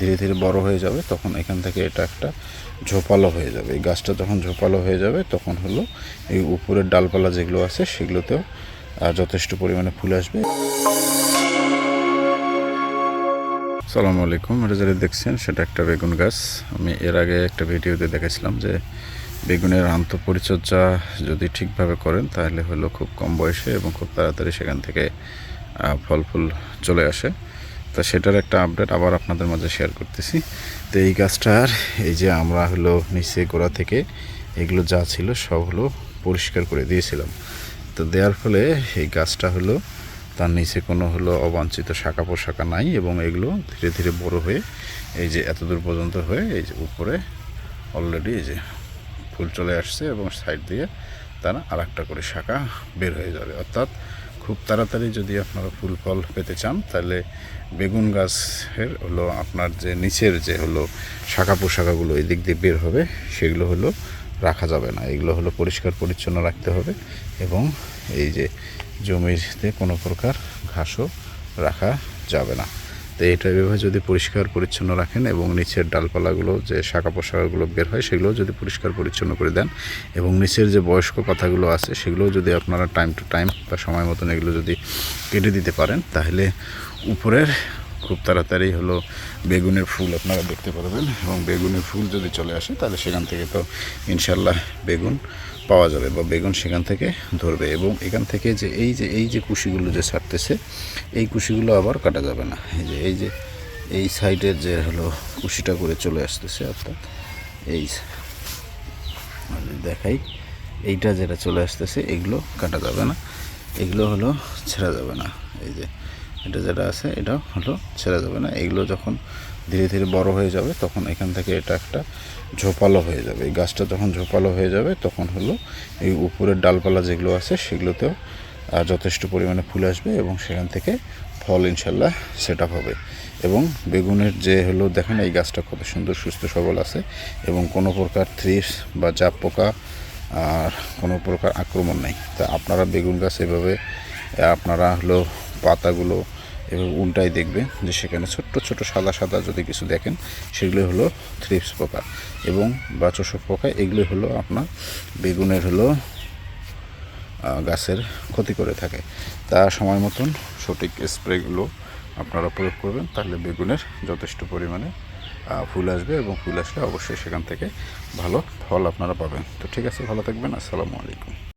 ধীরে ধীরে বড় হয়ে যাবে, তখন এখান থেকে এটা একটা ঝোপালো হয়ে যাবে। এই গাছটা যখন ঝোপালো হয়ে যাবে, তখন হলো এই উপরের ডালপালা যেগুলো আছে, সেগুলোতেও যথেষ্ট পরিমাণে ফুল আসবে। সালামু আলাইকুম। এটা যেটা দেখছেন, সেটা একটা বেগুন গাছ। আমি এর আগে একটা ভিডিওতে দেখেছিলাম যে, বেগুনের আন্ত পরিচর্যা যদি ঠিকভাবে করেন, তাহলে হলো খুব কম বয়সে এবং খুব তাড়াতাড়ি সেখান থেকে ফল ফুল চলে আসে। তা সেটার একটা আপডেট আবার আপনাদের মাঝে শেয়ার করতেছি। তো এই গাছটার, এই যে আমরা হলো নিচে গোড়া থেকে এগুলো যা ছিল সব হলো পরিষ্কার করে দিয়েছিলাম। তো দেওয়ার ফলে এই গাছটা হলো, তার নিচে কোনো হলো অবাঞ্ছিত শাখা পোশাকা নাই এবং এগুলো ধীরে ধীরে বড় হয়ে এই যে এতদূর পর্যন্ত হয়ে এই যে উপরে অলরেডি এই যে ফুল চলে আসছে এবং সাইড দিয়ে তারা আর করে শাখা বের হয়ে যাবে। অর্থাৎ খুব তাড়াতাড়ি যদি আপনারা ফুল ফল পেতে চান, তাহলে বেগুন গাছের হলো আপনার যে নিচের যে হলো শাখা পোশাখাগুলো এই দিক দিয়ে বের হবে, সেগুলো হলো রাখা যাবে না। এগুলো হলো পরিষ্কার পরিচ্ছন্ন রাখতে হবে এবং এই যে জমিতে কোনো প্রকার ঘাসও রাখা যাবে না। তো এটা এভাবে যদি পরিষ্কার পরিচ্ছন্ন রাখেন এবং নিচের ডালপালাগুলো যে শাখা পোশাকাগুলো বের হয়, সেগুলোও যদি পরিষ্কার পরিচ্ছন্ন করে দেন এবং নিচের যে বয়স্ক পাতাগুলো আছে, সেগুলোও যদি আপনারা টাইম টু টাইম বা সময় মতন এগুলো যদি কেটে দিতে পারেন, তাহলে উপরের খুব তাড়াতাড়ি হলো বেগুনের ফুল আপনারা দেখতে পারবেন এবং বেগুনের ফুল যদি চলে আসে, তাহলে সেখান থেকে তো ইনশাল্লাহ বেগুন পাওয়া যাবে বা বেগুন সেখান থেকে ধরবে এবং এখান থেকে যে এই যে এই যে কুশিগুলো যে ছাড়তেছে, এই কুশিগুলো আবার কাটা যাবে না। এই যে এই যে, এই সাইডের যে হলো কুশিটা করে চলে আসতেছে, অর্থাৎ এই দেখাই, এইটা যেটা চলে আসতেছে, এগুলো কাটা যাবে না, এগুলো হলো ছেঁড়া যাবে না। এই যে এটা যেটা আছে, এটা হলো ছেড়ে যাবে না। এগুলো যখন ধীরে ধীরে বড় হয়ে যাবে, তখন এখান থেকে এটা একটা ঝোপালো হয়ে যাবে। এই গাছটা যখন ঝোপালো হয়ে যাবে, তখন হলো এই উপরের ডালপালা যেগুলো আছে, সেগুলোতেও যথেষ্ট পরিমাণে ফুল আসবে এবং সেখান থেকে ফল ইনশাল্লাহ সেট আপ হবে। এবং বেগুনের যে হলো, দেখেন এই গাছটা কত সুন্দর, সুস্থ, সবল আছে এবং কোনো প্রকার থ্রিপস বা জাপ পোকা আর কোনো প্রকার আক্রমণ নেই। তা আপনারা বেগুন গাছ এভাবে, আপনারা হলো পাতাগুলো এভাবে উল্টাই দেখবেন যে সেখানে ছোট্ট ছোট সাদা সাদা যদি কিছু দেখেন, সেগুলো হলো থ্রিপস পোকা এবং বা চোষক পোকা, এগুলো হলো আপনার বেগুনের হলো গাছের ক্ষতি করে থাকে। তা সময় মতন সঠিক স্প্রেগুলো আপনারা প্রয়োগ করবেন, তাহলে বেগুনের যথেষ্ট পরিমাণে ফুল আসবে এবং ফুল আসলে অবশ্যই সেখান থেকে ভালো ফল আপনারা পাবেন। তো ঠিক আছে, ভালো থাকবেন, আসসালামু আলাইকুম।